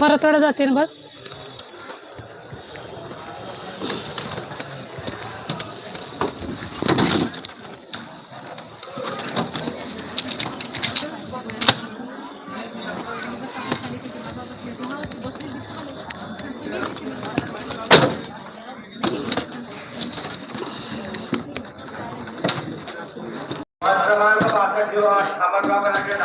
परत वेळा जाते ना बस।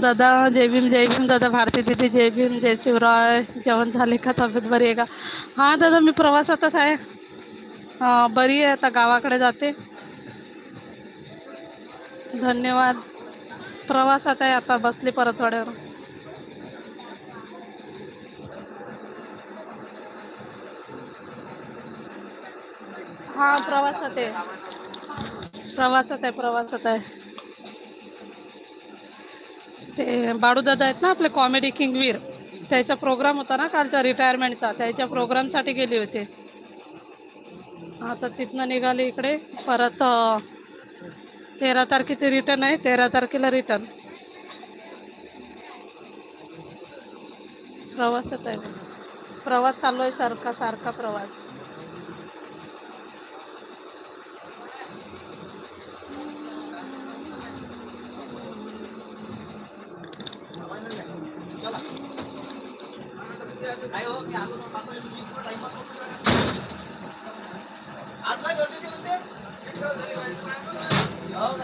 दादा जय भीम जय भीम. दादा भारती दिदी जय भीम जय शिवराय. जेवण झाले का? तब्येत बरी आहे का? हां दादा मी प्रवासातच आहे. बरी आहे. आता गावाकडे जाते. धन्यवाद. प्रवासात आहे आता. बसली परतवाड्यावर हा प्रवासात आहे. प्रवासात आहे प्रवासात आहे. ते बाळूदादा आहेत ना आपले कॉमेडी किंगवीर त्याचा प्रोग्राम होता ना कालच्या रिटायरमेंटचा त्याच्या प्रोग्रामसाठी गेले होते. आता तिथनं निघाले इकडे. परत तेरा तारखेचे रिटर्न आहे. तेरा तारखेला रिटर्न प्रवासात आहे. प्रवास चालू आहे सारखा सारखा प्रवास.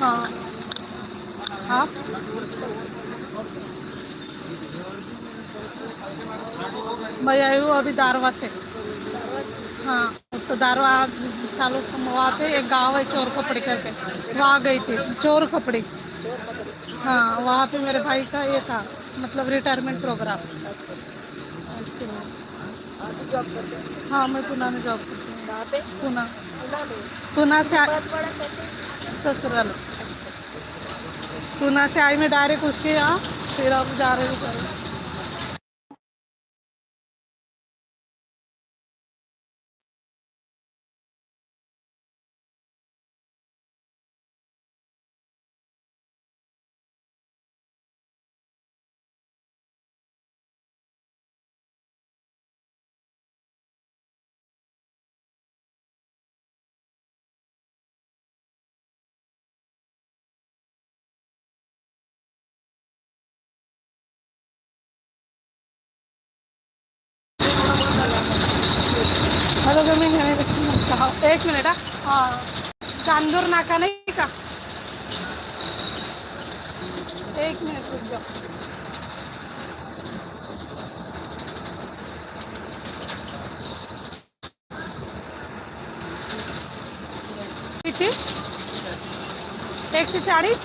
हाँ। हाँ मैं आई हूँ अभी दारवा से। हाँ तो दारवा चालू वहाँ पे एक गाँव है चोर कपड़े करके। वहाँ गई थी, चोर कपड़े हाँ वहाँ पे मेरे भाई का ये था मतलब रिटायरमेंट प्रोग्राम। आप हैं, मैं पुणे में जॉब करती हूँ। कहाँ पे पुणे। में पुणे से ससुराल. आई मैं डायरेक्ट उसके यहाँ फिर अब जा रही हूँ हॅलो तुम्ही एक मिनिट हा. हां. चांदूर नाका नाही का? एक मिनिट रुक किती? एकशे चाळीस?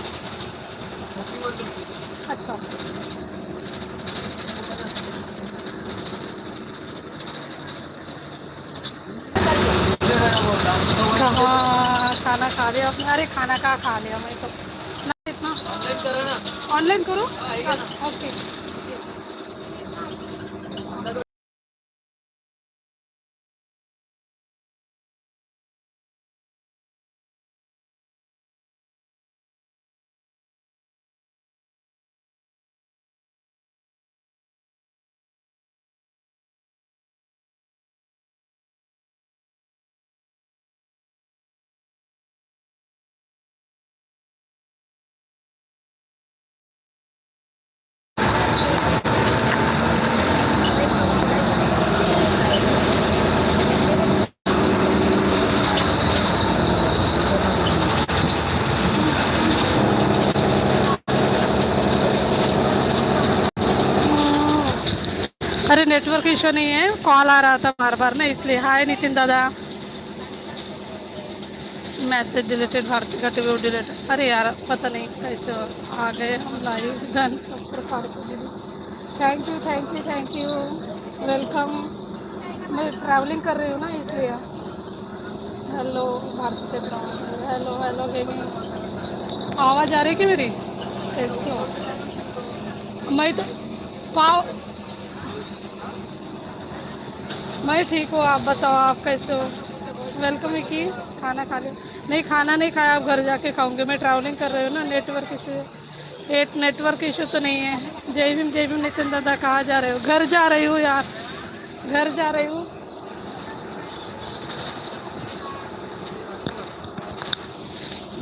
अच्छा. हाँ खाना खा लिया आपने अरे खाना कहाँ खा लिया मैं तो ना इतना ऑनलाइन करो ओके इशू नहीं है। कॉल आ रहा था बार बार ना, इसलिए। हाय नितिन दादा। मैसेज डिलीटेड भारती का टीवी डिलीटेड अरे यार, पता नहीं कैसे आ गए हम live done thank you thank you thank you welcome मैं ट्रैवलिंग कर रही हूँ ना, इसलिए। हेलो भारती के हेलो हेलो गेमिंग आवाज़ आ रही है क्या मेरी? हो मैं तो पाव मैं ठीक हूँ आप बताओ आप कैसे हो? वेलकम विकी खाना खा लिया। नहीं खाना नहीं खाया आप घर जाके खाऊँगी मैं ट्रैवलिंग कर रही हूँ ना नेटवर्क इशू एक नेटवर्क इशू तो नहीं है। जय भीम जय भीम नितिन दादा कहाँ जा रहे हो? घर जा रही हूँ यार। घर जा रही हूँ।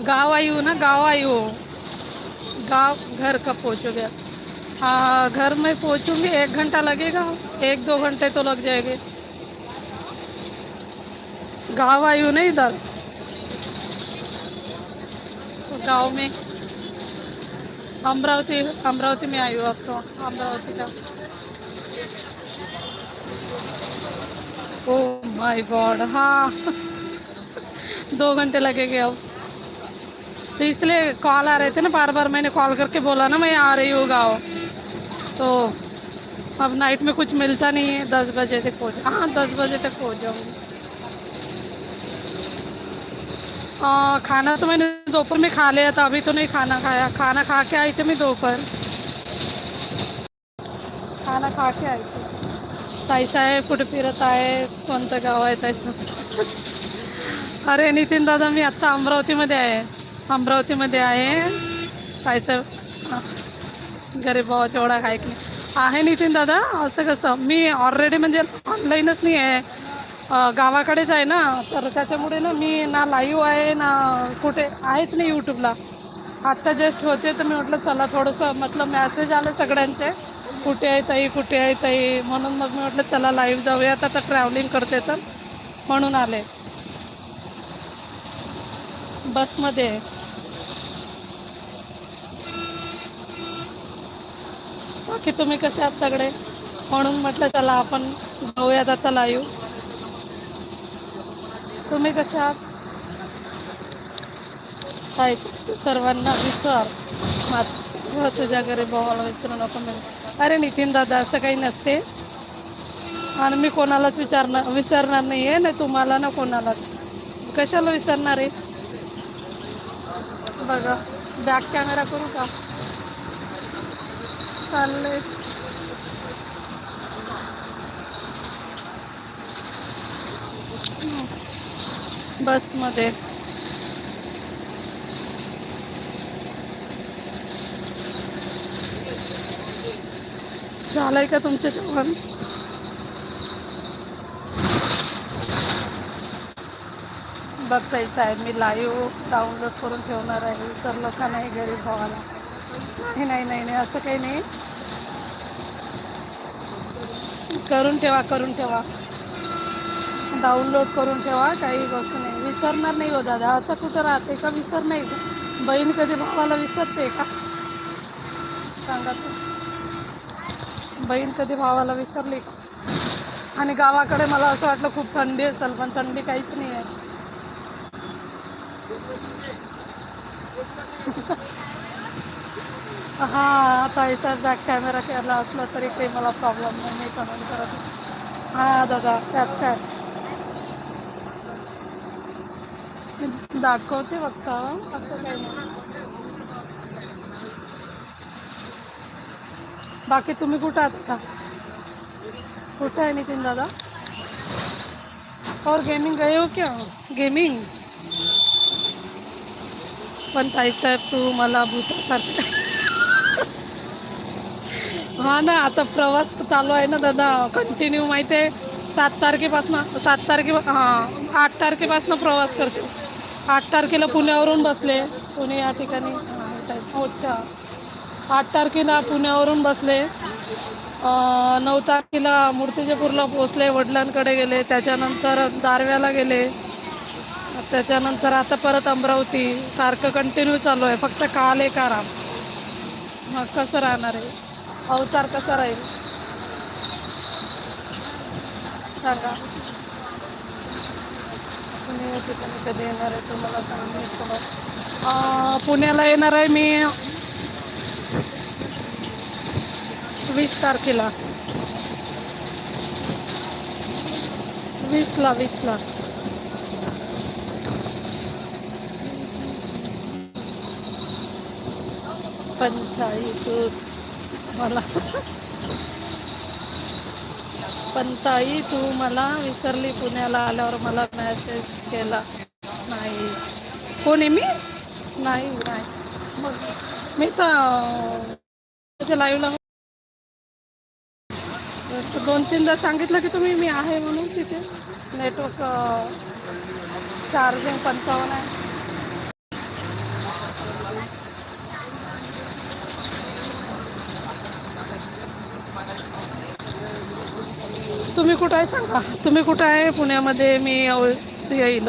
गाँव आई हूँ ना गाँव आई हूँ। गाँव घर कब पहुँचोगे? हाँ घर में पहुँचूँगी। एक घंटा लगेगा। एक दो घंटे तो लग जाएँगे। गाँव आई हूँ ना इधर? गाँव में। अमरावती अमरावती में आई हूँ अब तो अमरावती का। ओ माय गॉड हाँ। दो घंटे लगेंगे अब। तो इसलिए कॉल आ रहे थे ना बार बार मैंने कॉल करके बोला ना, मैं आ रही हूँ गाँव। तो अब नाइट में कुछ मिलता नहीं है, दस बजे तक पहुँच हाँ दस बजे तक पहुँच जाऊँगी। आ, खाना तो मैंने दोपहर में खा लिया था अभी तो नहीं खाना खाया। खाना खा के आई थी मैं दोपहर। खाना खा के आई थी। ताईसा आहे कुठे फिरत आहे कोणतं गाव आहे त्याचं अरे नितीन दादा मी आत्ता अमरावतीमध्ये आहे अमरावतीमध्ये आहे ताईचं गरीब भावाचा एवढा काय की आहे नितीन दादा असं कसं मी ऑलरेडी म्हणजे ऑनलाईनच नाही आहे गावाकडेच आहे ना तर त्याच्यामुळे ना मी ना लाईव्ह आहे ना कुठे आहेच नाही यूट्यूबला आत्ता जस्ट होते तर मी म्हटलं चला थोडंसं मतलब मॅसेज आलं सगळ्यांचे. कुठे आहे ताई कुठे आहे ताई? म्हणून मग मी म्हटलं चला लाईव्ह जाऊया. आता ट्रॅव्हलिंग करते तर म्हणून आले. बसमध्ये आहे. बाकी तुम्ही कसे आहात सगळे? म्हणून म्हटलं चला आपण जाऊयात आता लाईव्ह तुम्ही कशा आहात? सर्वांना विचार. मात्र तुझ्या घरी भावाला विचारू नको म्हणे अरे नितीन दादा असं काही नसते. आणि मी कोणालाच विचारणार विसरणार नाही आहे ना तुम्हाला ना कोणालाच. कशाला विसरणार आहे? बघा बॅक कॅमेरा करू का? चाललंय. बसमध्ये. झालंय का तुमचं जेवण? बघताय आहे मी लाईव्ह डाउनलोड करून ठेवणार आहे. सर का नाही घरी भावाला नाही नाही नाही नाही असं काही नाही. करून ठेवा करून ठेवा. डाउनलोड करून ठेवा काही गोष्ट नाही. विसरणार नाही हो दादा. असं कुठं राहते का? विसर नाही बहीण कधी भावाला विसरते का? सांगा तू. बहीण कधी भावाला विसरली का? आणि गावाकडे मला असं वाटलं खूप थंडी असेल पण थंडी काहीच नाही आहे. हा आता इतर बॅक कॅमेरा केला असला तरी काही मला प्रॉब्लेम नाही मी कमेंट करत हा दादा त्यात काय? दाखवते फक्त असं काही नाही. बाकी तुम्ही कुठं आहात का? कुठं आहे नितीन दादा? और गेमिंग गए हो क्या? गेमिंग पण ताईसाहेब तू मला भूतासारखं हा ना आता प्रवास चालू आहे ना दादा. कंटिन्यू माहिती आहे सात तारखेपासून सात तारखे हां आठ तारखेपासून प्रवास करते. आठ तारखेला पुण्यावरून बसले. पुणे या ठिकाणी हो, अच्छा. आठ तारखेला पुण्यावरून बसले. नऊ तारखेला मूर्तिजापूरला पोचले वडिलांकडे गेले. त्याच्यानंतर दारव्याला गेले. त्याच्यानंतर आता परत अमरावती. सारखं कंटिन्यू चालू आहे. फक्त काल एक आराम. मग कसं राहणार आहे? अवतार कसा राहील? सांगा. तुम्ही ठिकाणी कधी येणार आहे तुम्हाला सांगू पुण्याला येणार आहे मी वीस तारखेला. वीसला वीसला. पंचायत मला पण ताई तू मला विसरली. पुण्याला आल्यावर मला मेसेज केला. नाही. कोणी मी? नाही नाही. मग मी तर लाईव्हला दोन तीनदा सांगितलं की तुम्ही मी आहे म्हणून तिथे. नेटवर्क चार्जिंग पंचावन्न आहे. तुम्ही कुठं आहे सांगा? तुम्ही कुठं आहे? पुण्यामध्ये मी येऊ- येईल.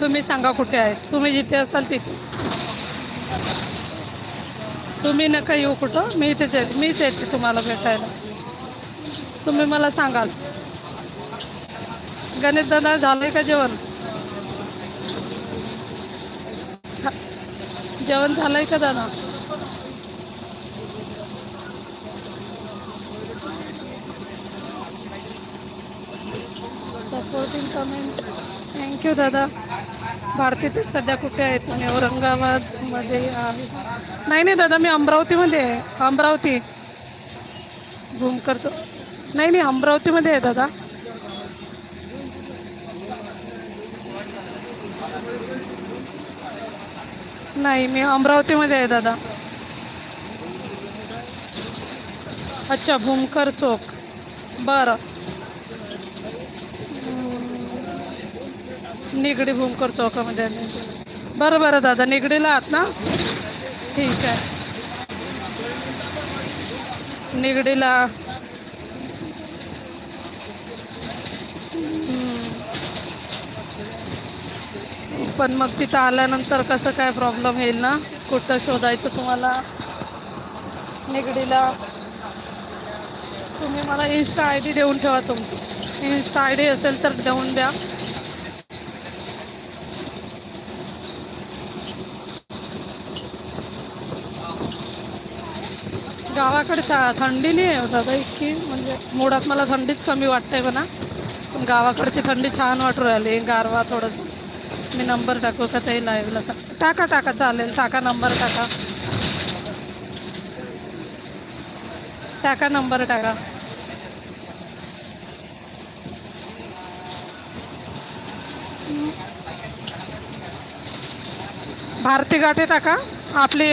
तुम्ही सांगा कुठे आहे? तुम्ही जिथे असाल तिथे. तुम्ही नका येऊ कुठं? मी इथेच येते मीच येते तुम्हाला भेटायला. तुम्ही मला सांगाल. गणेश दादा झालंय का जेवण? जेवण झालंय का दादा? सपोर्टिंग कमेंट थँक्यू दादा. भारती ते सध्या कुठे आहे तुम्ही औरंगाबादमध्ये आहे. नाही नाही दादा मी अमरावतीमध्ये आहे. अमरावती. भूमकरचं नाही नाही अमरावतीमध्ये आहे दादा. नाही मी अमरावतीमध्ये आहे दादा. अच्छा भूमकर चौक. बरं. निगडी भूमकर चौकामध्ये आले बरं बरं दादा. निगडीला आहात ना? ठीक आहे. निगडीला. पण मग तिथं आल्यानंतर कसं काय प्रॉब्लेम येईल ना? कुठं शोधायचं तुम्हाला? निगडीला. तुम्ही मला इन्स्टा आय डी देऊन ठेवा तुमची. इन्स्टा आय डी असेल तर देऊन द्या. गावाकडे थंडी नाही आहे हो दादा इतकी म्हणजे मुळात मला थंडीच कमी वाटते म्हणा. पण गावाकडची थंडी छान वाटू राहिली. गारवा थोडंसं. मी नंबर टाकू का ते लाईव्हला टाका टाका चालेल. टाका नंबर टाका. टाका नंबर टाका. भारती गाठे टाका. आपली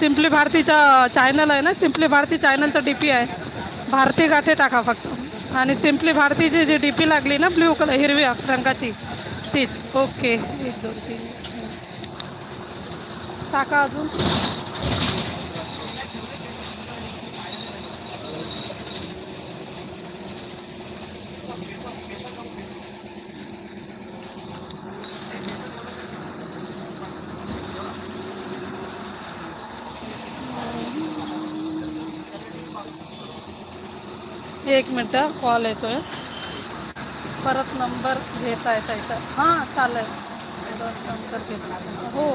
सिम्पली भारतीचा चॅनल आहे ना? सिम्पली भारती चॅनलचं डी पी आहे. भारती गाथे टाका फक्त. आणि सिम्पली भारतीची जी डी पी लागली ना ब्ल्यू कलर हिरव्या रंगाची तीच. ओके एक दोन तीन. टाका अजून. एक मिनटं कॉल येतोय. परत नंबर घेता येता येतं हां चालेल. नंबर घेता हो.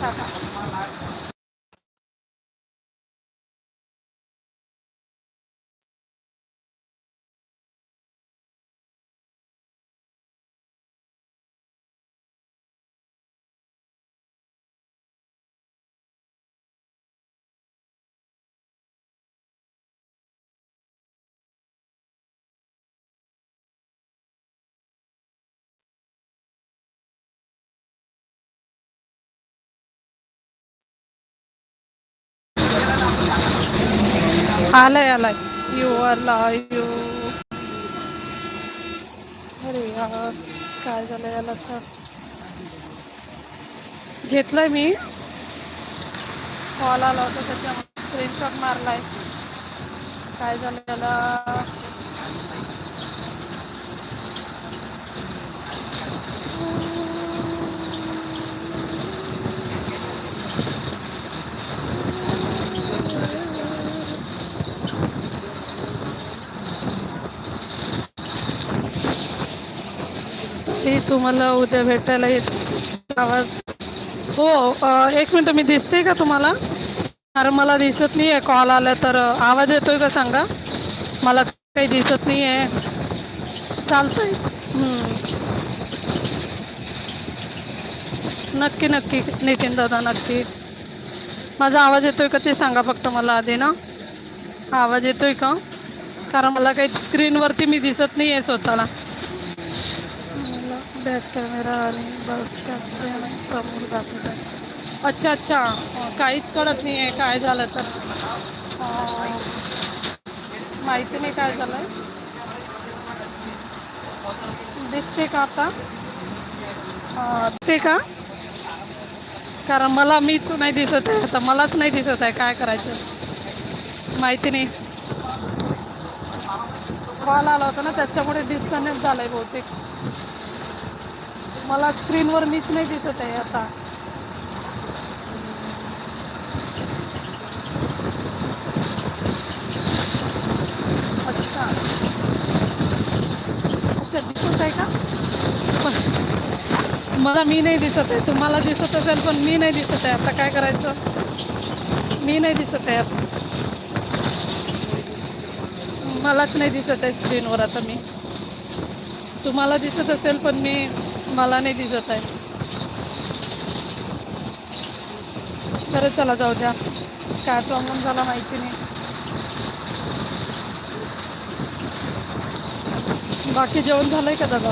टाका आलाय आलाय. यू आला यू अरे यार काय झालं याला तर घेतलंय मी. कॉल आला होता त्याच्या स्क्रीनशॉट मारलाय. काय झालं याला? तुम्हाला उद्या भेटायला येत आवाज. हो एक मिनटं मी दिसते का तुम्हाला? कारण मला दिसत नाही आहे कॉल आला तर. आवाज येतोय का सांगा? मला काही दिसत नाही आहे चालतंय नक्की नक्की नितीन दादा नक्की. माझा आवाज येतोय का ते सांगा फक्त मला आधी ना. आवाज येतोय का? कारण मला काही स्क्रीनवरती मी दिसत नाही आहे स्वतःला. बॅक कॅमेरा आणि बस समोर दाखवत अच्छा अच्छा काहीच कळत नाही आहे काय झालं तर माहिती नाही काय झालं आहे दिसते का आता दिसते का? कारण मला मीच नाही दिसत आहे आता मलाच नाही दिसत आहे काय करायचं? माहिती नाही. कॉल आला होता ना त्याच्यामुळे डिस्कनेक्ट आहे बहुतेक. मला स्क्रीनवर मीच नाही दिसत आहे आता. अच्छा. अच्छा दिसत आहे का? पण मला मी नाही दिसत आहे. तुम्हाला दिसत असेल पण मी नाही दिसत आहे. आता काय करायचं? मी नाही दिसत आहे आता. मलाच नाही दिसत आहे स्क्रीनवर आता मी. तुम्हाला दिसत असेल पण मी मला नाही दिसत आहे. बरं चला जाऊ द्या. काय प्रॉब्लेम झाला माहिती नाही. बाकी जेवण झालंय का दादा?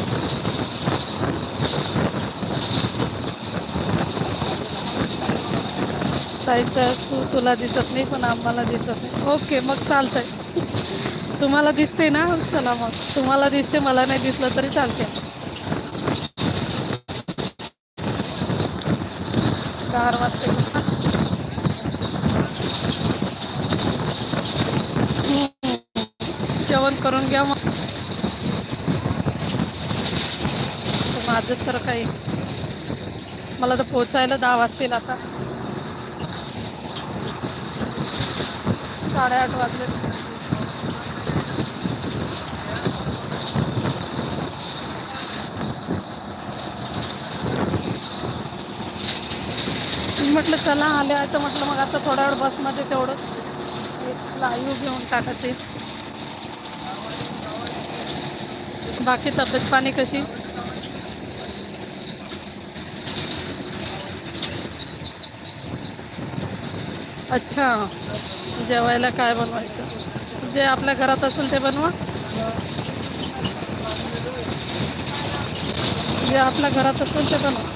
ताईचं तू तुला दिसत नाही पण आम्हाला दिसत नाही. ओके मग चालतंय. तुम्हाला दिसते ना? चला मग. तुम्हाला दिसते मला नाही दिसलं तरी चालते चार वाजते जेवण करून घ्या मग. तर माझं तर काही. मला तर पोचायला दहा वाजतील आता. साडेआठ वाजले मी म्हटलं चला आले आहे. तर म्हटलं मग आता थोडा वेळ बसमध्ये तेवढं एक लाईव्ह घेऊन टाकायचे बाकी तब्येत पाणी कशी? अच्छा जेवायला काय बनवायचं? जे आपल्या घरात असेल ते बनवा. जे आपल्या घरात असेल ते बनवा.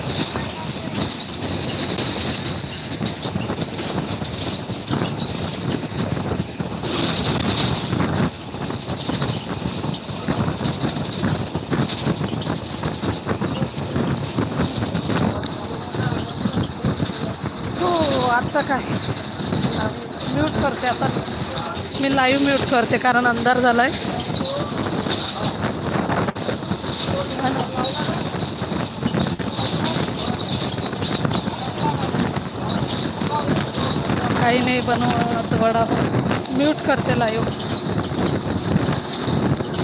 हो काय? म्यूट करते आता. मी लाईव्ह म्यूट करते कारण अंधार झाला आहे काही नाही बनवत वडा म्यूट करते लाईव्ह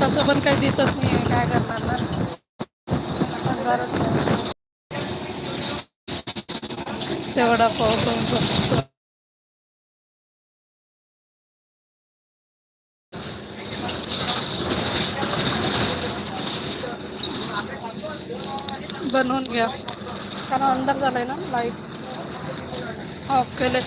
तसं पण काही दिसत नाही काय करणार ना? अंधारच आहे. ते वडापाव खाऊन बसतो. बनवून घ्या कारण अंदर झालाय ना लाइट ऑफ केले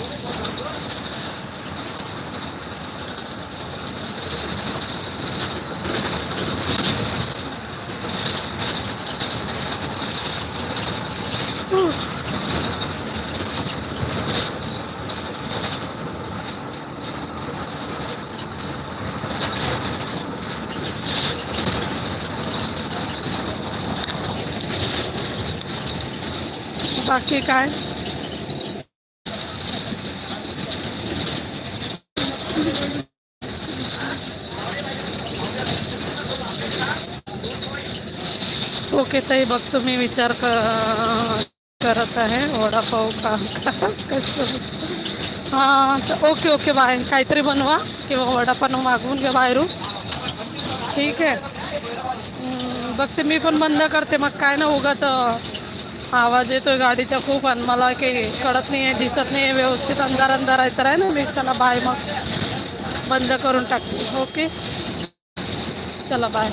बाकी काय ओके ताई बघतो मी विचार करत आहे. वडापाव का कसं? हाँ ओके ओके बाय. काहीतरी बनवा किंवा वडापाव मागवून घ्या बाहेरून. ठीक आहे. हम्म, बघते मी पण बंद करते. मग काय ना उगाच आवाज येतोय गाडीचा खूप आणि मला काही कळत नाही आहे दिसत नाही आहे व्यवस्थित अंधार अंधार आहे तर आहे ना मी चला बाय मग. बंद करून टाकते. ओके? चला बाय.